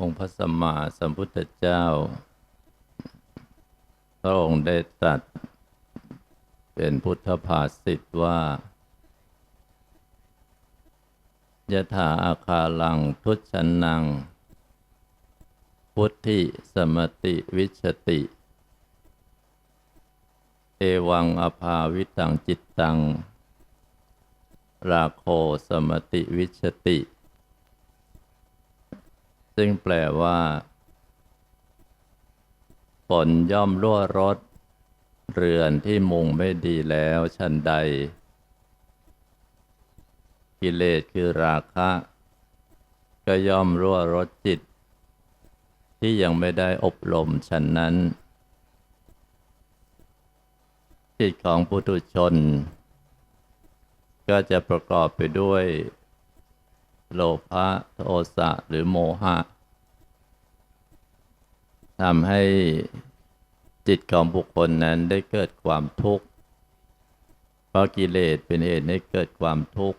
องค์พระสัมมาสัมพุทธเจ้า พระองค์ได้ตรัสเป็นพุทธภาษิตว่ายะถาอาคาลังทุชันนัง พุทธิสมติวิชติ เอวังอภาวิตังจิตตัง ราโคสมติวิชติ ซึ่งแปลว่าฝนย่อมรั่วรดเรือนที่มุงไม่ดีแล้วชันใด กิเลสคือราคะ ก็ย่อมรั่วรดจิต ที่ยังไม่ได้อบรมฉันนั้น จิตของปุถุชน ก็จะประกอบไปด้วย โลภะโทสะหรือโมหะทำให้จิตของบุคคลนั้นได้เกิดความทุกข์ เพราะกิเลสเป็นเหตุให้เกิดความทุกข์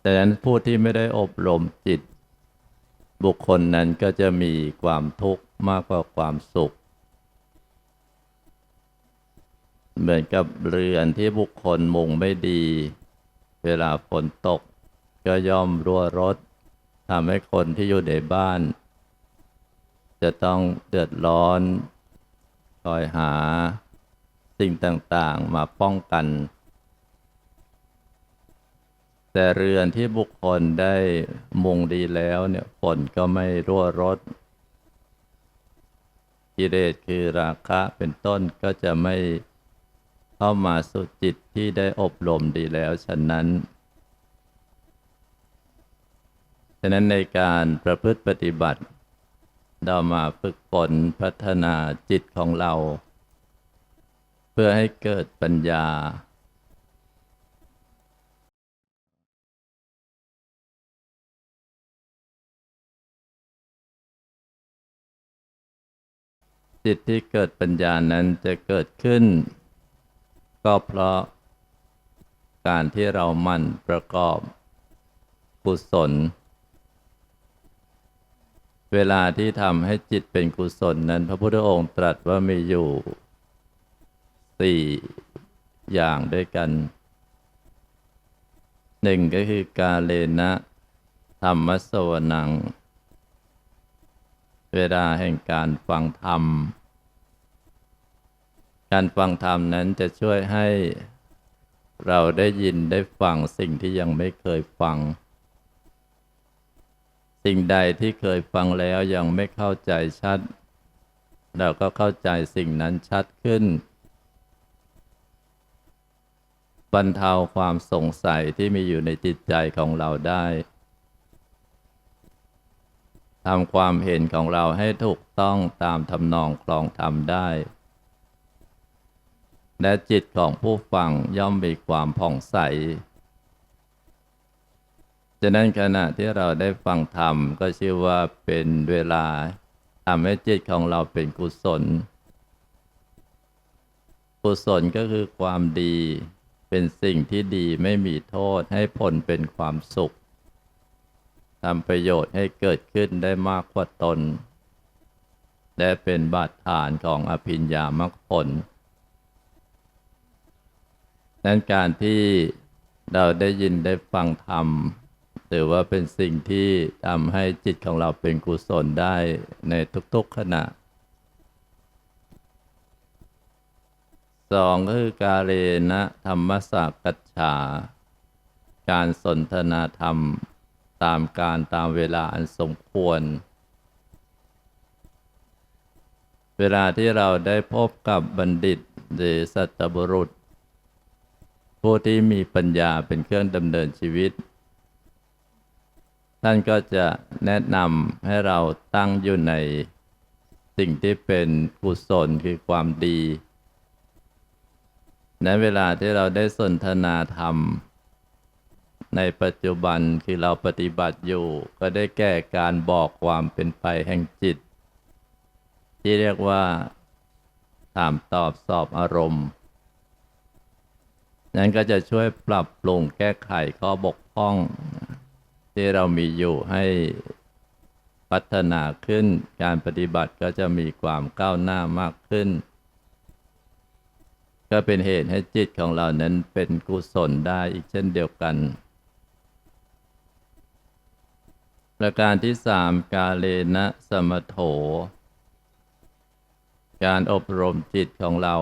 แต่นั้นผู้ที่ไม่ได้อบรมจิต บุคคลนั้นก็จะมีความทุกข์มากกว่าความสุข เหมือนกับเรือนที่บุคคลมุงไม่ดี เวลาฝนตก ก็ย่อมรั่วรดทำให้คนที่อยู่ในบ้าน จะต้องเดือดร้อน คอยหาสิ่งต่างๆมาป้องกัน แต่เรือนที่บุคคลได้มุงดีแล้วเนี่ยฝนก็ไม่รั่วรดกิเลสคือราคะเป็นต้นก็จะไม่ เข้ามาสู่จิตที่ได้อบรมดีแล้วฉะนั้น ฉะนั้นในการประพฤติปฏิบัติ เรามาฝึกฝนพัฒนาจิตของเรา เพื่อให้เกิดปัญญาจิตที่เกิดปัญญานั้นจะเกิดขึ้น ก็เพราะการที่เรามั่นประกอบกุศล เวลาที่ทำให้จิตเป็นกุศลนั้น พระพุทธองค์ตรัสว่ามีอยู่สี่อย่างด้วยกันหนึ่งก็คือกาเลนะธรรมสวนัง เวลาแห่งการฟังธรรม การฟังธรรมนั้นจะช่วยให้เราได้ยินได้ฟังสิ่งที่ยังไม่เคยฟัง สิ่งใดที่เคยฟังแล้วยังไม่เข้าใจชัด เราก็เข้าใจสิ่งนั้นชัดขึ้น บรรเทาความสงสัยที่มีอยู่ในจิตใจของเราได้ทำความเห็นของเราให้ถูกต้องตามทำนองคลองธรรมได้ และจิตของผู้ฟังย่อมมีความผ่องใสฉะนั้นขณะที่เราได้ฟังธรรมก็ชื่อว่าเป็นเวลาทำให้จิตของเราเป็นกุศล กุศลก็คือความดี เป็นสิ่งที่ดีไม่มีโทษให้ผลเป็นความสุขทำประโยชน์ให้เกิดขึ้นได้มากกว่าตน และเป็นบาดฐานของอภิญญามรรคผล นั้นการที่เราได้ยินได้ฟังธรรมถือว่าเป็นสิ่งที่ทำให้จิตของเราเป็นกุศลได้ในทุกๆขณะสองก็คือกาเลนะธรรมสักกัจฉา การสนทนาธรรมตามการตามเวลาอันสมควร เวลาที่เราได้พบกับบัณฑิตหรือสัตบุรุษ ผู้ที่มีปัญญาเป็นเครื่องดำเนินชีวิต ท่านก็จะแนะนำให้เราตั้งอยู่ในสิ่งที่เป็นกุศลคือความดีในเวลาที่เราได้สนทนาธรรม ในปัจจุบันคือเราปฏิบัติอยู่ ก็ได้แก้การบอกความเป็นไปแห่งจิต ที่เรียกว่าถามตอบสอบอารมณ์ นั้นก็จะช่วยปรับปรุงแก้ไขข้อบกพร่องที่เรามีอยู่ให้พัฒนาขึ้น การปฏิบัติก็จะมีความก้าวหน้ามากขึ้น ก็เป็นเหตุให้จิตของเรานั้นเป็นกุศลได้อีกเช่นเดียวกัน ประการที่สามกาเลนะสมโถ การอบรมจิตของเรา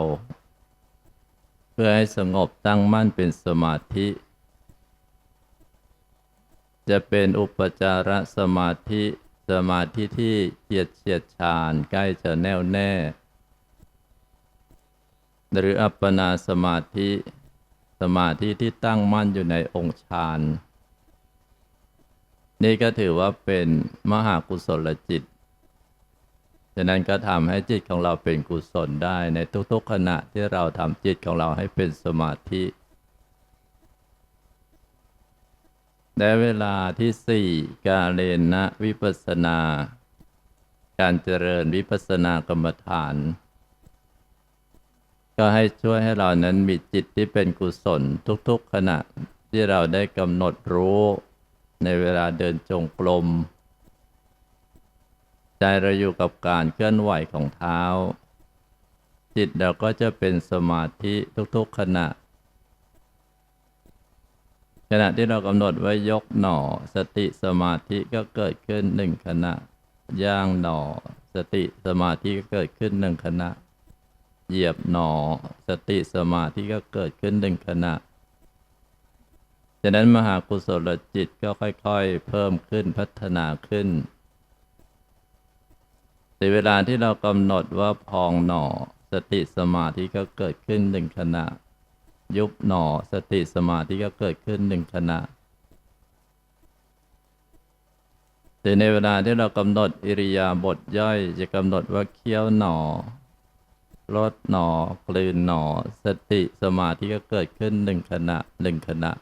เพื่อให้สงบตั้งมั่นเป็นสมาธิ จะเป็นอุปจารสมาธิสมาธิที่เฉียดเฉียดชาญใกล้จะแน่วแน่ หรืออัปปนาสมาธิ สมาธิที่ตั้งมั่นอยู่ในองค์ฌานนี่ก็ถือว่าเป็นมหากุศลจิต ฉะนั้นก็ทำให้จิตของเราเป็นกุศลได้ในทุกๆขณะที่เราทำจิตของเราให้เป็นสมาธิและเวลาที่สี่กาเลนะวิปัสสนา การเจริญวิปัสสนากรรมฐาน ก็ให้ช่วยให้เรานั้นมีจิตที่เป็นกุศลทุกๆขณะที่เราได้กำหนดรู้ในเวลาเดินจงกรม ใจเราอยู่กับการเคลื่อนไหวของเท้า จิตเราก็จะเป็นสมาธิทุกๆขณะ ขณะที่เรากำหนดไว้ยกหน่อ สติสมาธิก็เกิดขึ้นหนึ่งขณะ ย่างหน่อ สติสมาธิก็เกิดขึ้นหนึ่งขณะ เหยียบหน่อ สติสมาธิก็เกิดขึ้นหนึ่งขณะฉะนั้นมหากุศลจิตก็ค่อยๆ เพิ่มขึ้นพัฒนาขึ้น เวลาที่เรากำหนดว่าพองหน่อสติสมาธิก็เกิดขึ้นหนึ่งขณะ ยุบหน่อสติสมาธิก็เกิดขึ้นหนึ่งขณะแต่ในเวลาที่เรากำหนดอิริยาบถย่อยจะกำหนดว่าเคี้ยวหน่อลดหน่อกลืนหน่อสติสมาธิก็เกิดขึ้นหนึ่งขณะหนึ่งขณะ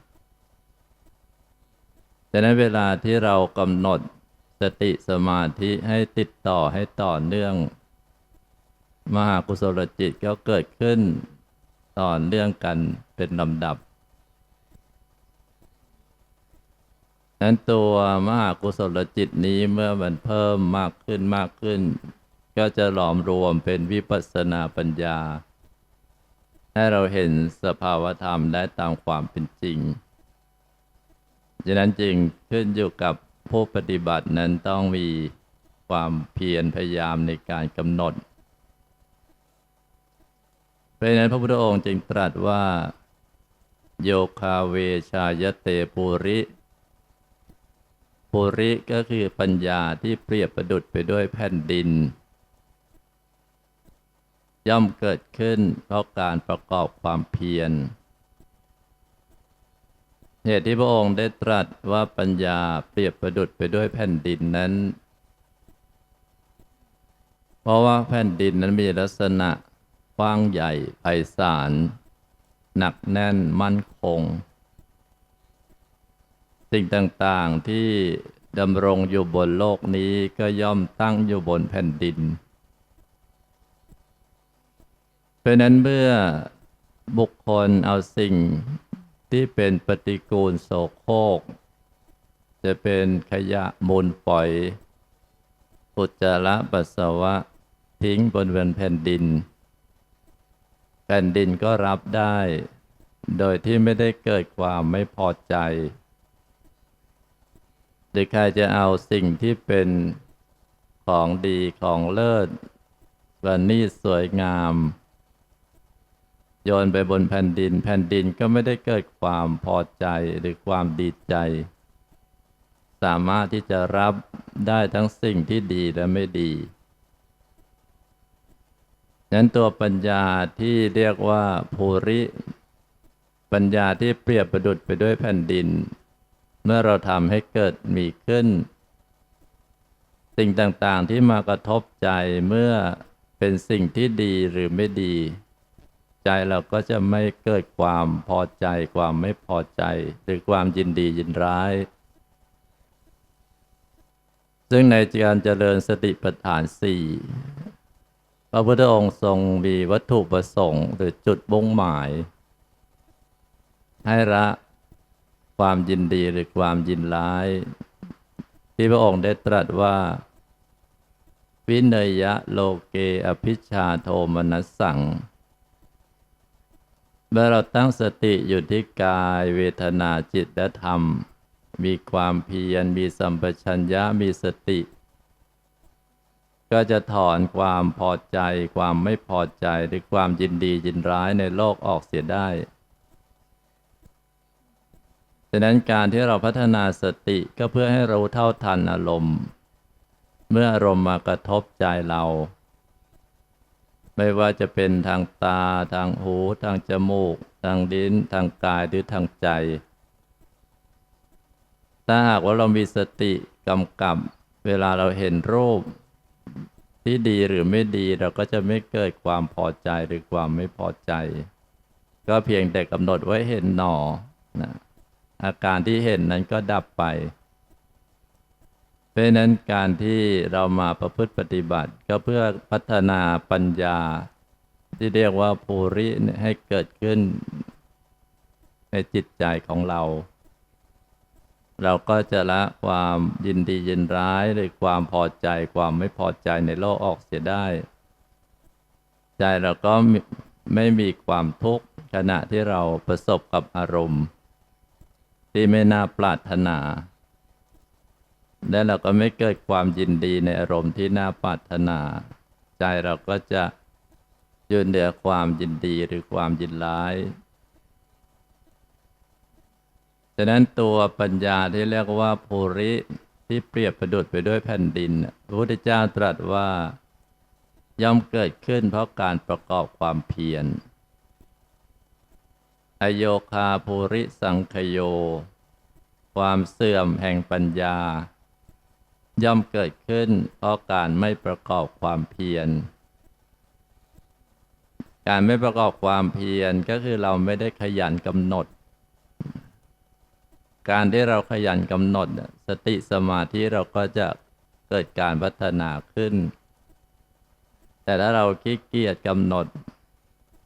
แต่ในเวลาที่เรากำหนด สติสมาธิให้ติดต่อให้ต่อเนื่อง มหากุศลจิตก็เกิดขึ้นต่อเนื่องกันเป็นลำดับนั้นตัวมหากุศลจิตนี้เมื่อมันเพิ่มมากขึ้นมากขึ้น ก็จะหลอมรวมเป็นวิปัสสนาปัญญา ให้เราเห็นสภาวธรรมได้ตามความเป็นจริงฉะนั้นจึงขึ้นอยู่กับ ผู้ปฏิบัตินั้นต้องมีความเพียรพยายามในการกำหนด เพราะนั้นพระพุทธองค์จึงตรัสว่า โยคาเวชายเตปุริปุริก็คือปัญญาที่เปรียบประดุดไปด้วยแผ่นดิน ย่อมเกิดขึ้นเพราะการประกอบความเพียร เหตุที่พระองค์ได้ตรัสว่าปัญญาเปรียบประดุดไปด้วยแผ่นดินนั้น เพราะว่าแผ่นดินนั้นมีลักษณะกว้างใหญ่ไพศาลหนักแน่นมั่นคง สิ่งต่างๆที่ดำรงอยู่บนโลกนี้ก็ย่อมตั้งอยู่บนแผ่นดิน เพราะนั้นเมื่อบุคคลเอาสิ่ง ที่เป็นปฏิกูลโสโครกจะเป็นขยะมูลปล่อย อุจจาระปัสสาวะทิ้งบนเวนแผ่นดิน แผ่นดินก็รับได้ โดยที่ไม่ได้เกิดความไม่พอใจ หรือใครจะเอาสิ่งที่เป็นของดีของเลิศวันนี้สวยงาม โยนไปบนแผ่นดิน แผ่นดินก็ไม่ได้เกิดความพอใจหรือความดีใจ สามารถที่จะรับได้ทั้งสิ่งที่ดีและไม่ดีนั้นตัวปัญญาที่เรียกว่าภูริ ปัญญาที่เปรียบประดุดไปด้วยแผ่นดิน เมื่อเราทำให้เกิดมีขึ้น สิ่งต่างๆที่มากระทบใจเมื่อเป็นสิ่งที่ดีหรือไม่ดี ใจเราก็จะไม่เกิดความพอใจ ความไม่พอใจ หรือความยินดียินร้าย ซึ่งในการเจริญสติปัฏฐานสี่พระพุทธองค์ทรงมีวัตถุประสงค์ หรือจุดบ่งหมาย ให้ละความยินดีหรือความยินร้าย ที่พระองค์ได้ตรัสว่า วิเนยยะโลเกอภิชาโทมนัสสัง เมื่อเราตั้งสติอยู่ที่กายเวทนาจิตและธรรม มีความเพียรมีสัมปชัญญะมีสติ ก็จะถอนความพอใจ ความไม่พอใจหรือความยินดียินร้ายในโลกออกเสียได้ฉะนั้นการที่เราพัฒนาสติก็เพื่อให้เราเท่าทันอารมณ์ เมื่ออารมณ์มากระทบใจเรา ไม่ว่าจะเป็นทางตา ทางหู ทางจมูก ทางลิ้น ทางกายหรือทางใจ ถ้าหากว่าเรามีสติกำกับ เวลาเราเห็นรูป ที่ดีหรือไม่ดีเราก็จะไม่เกิดความพอใจหรือความไม่พอใจ ก็เพียงแต่กำหนดไว้เห็นหนอนะอาการที่เห็นนั้นก็ดับไป เพราะนั้นการที่เรามาประพฤติปฏิบัติ ก็เพื่อพัฒนาปัญญา ที่เรียกว่าภูริให้เกิดขึ้นในจิตใจของเรา เราก็จะละความยินดียินร้ายหรือความพอใจความไม่พอใจในโลกออกเสียได้ ใจเราก็ไม่มีความทุกข์ขณะที่เราประสบกับอารมณ์ ที่ไม่น่าปรารถนา และเราก็ไม่เกิดความยินดีในอารมณ์ที่น่าปรารถนา ใจเราก็จะยืนเหนือความยินดีหรือความยินร้ายฉะนั้นตัวปัญญาที่เรียกว่าภูริที่เปรียบประดุดไปด้วยแผ่นดินพระพุทธเจ้าตรัสว่าย่อมเกิดขึ้นเพราะการประกอบความเพียรอโยคาภูริสังคโย ความเสื่อมแห่งปัญญา ย่อมเกิดขึ้นเพราะการไม่ประกอบความเพียร การไม่ประกอบความเพียรก็คือเราไม่ได้ขยันกำหนด การที่เราขยันกำหนด สติสมาธิเราก็จะเกิดการพัฒนาขึ้น แต่ถ้าเราขี้เกียจกำหนด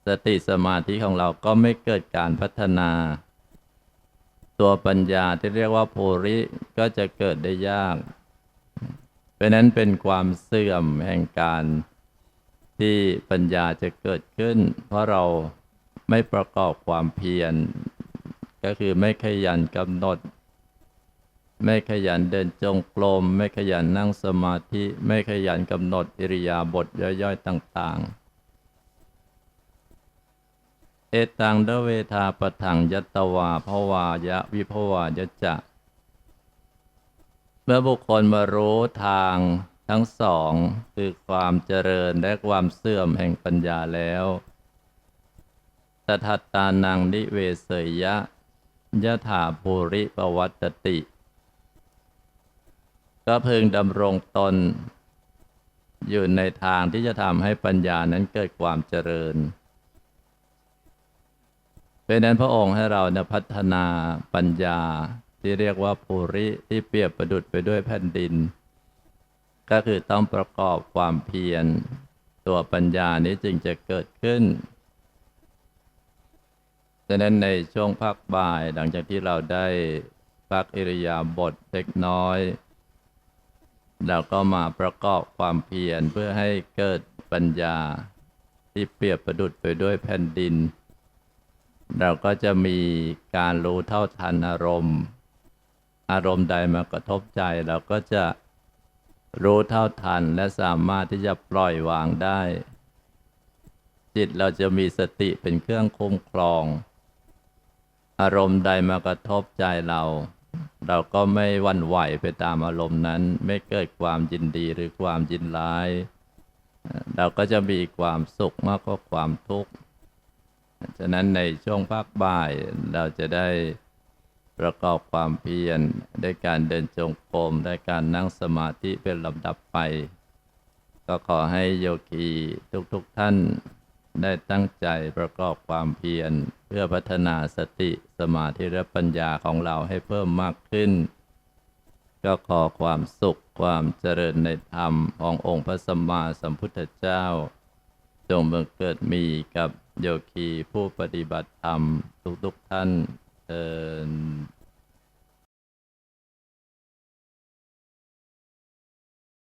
สติสมาธิของเราก็ไม่เกิดการพัฒนา ตัวปัญญาที่เรียกว่าโพริก็จะเกิดได้ยาก เพราะนั้นเป็นความเสื่อมแห่งการที่ปัญญาจะเกิดขึ้น เพราะเราไม่ประกอบความเพียร ก็คือไม่ขยันกำหนด ไม่ขยันเดินจงกรมไม่ขยันนั่งสมาธิ ไม่ขยันกำหนดอิริยาบถย่อยๆต่าง ๆ เอตังเดเวทาปะถังยัตตวาภวายะวิภวายะจะ เมื่อบุคคลมารู้ทางทั้งสองคือความเจริญและความเสื่อมแห่งปัญญาแล้วตทัตตานังนิเวเสยยะยะถาภูริปวัตติ ก็เพึงดำรงตน อยู่ในทางที่จะทำให้ปัญญานั้นเกิดความเจริญเพราะนั้นพระองค์ให้เราเนี่ยพัฒนาปัญญา ที่เรียกว่าภูริที่เปรียบประดุดไปด้วยแผ่นดิน ก็คือต้องประกอบความเพียร ตัวปัญญานี้จึงจะเกิดขึ้นฉะนั้นในช่วงพักบ่ายหลังจากที่เราได้พักอิริยาบถเล็กน้อย เราก็มาประกอบความเพียรเพื่อให้เกิดปัญญาที่เปรียบประดุดไปด้วยแผ่นดิน เราก็จะมีการรู้เท่าทันอารมณ์ อารมณ์ใดมากระทบใจเราก็จะรู้เท่าทันและสามารถที่จะปล่อยวางได้ จิตเราจะมีสติเป็นเครื่องคุ้มครอง อารมณ์ใดมากระทบใจเรา เราก็ไม่วันไหวไปตามอารมณ์นั้น ไม่เกิดความยินดีหรือความยินร้าย เราก็จะมีความสุขมากกว่าความทุกข์ฉะนั้นในช่วงภาคบ่ายเราจะได้ ประกอบความเพียรได้การเดินจงกรมได้การนั่งสมาธิเป็นลำดับไป ก็ขอให้โยคีทุกๆทท่านได้ตั้งใจประกอบความเพียร เพื่อพัฒนาสติสมาธิและปัญญาของเราให้เพิ่มมากขึ้น ก็ขอความสุขความเจริญในธรรมขององค์พระสัมมาสัมพุทธเจ้า จงบังเกิดมีกับโยคีผู้ปฏิบัติธรรมทุกๆทท่าน Um,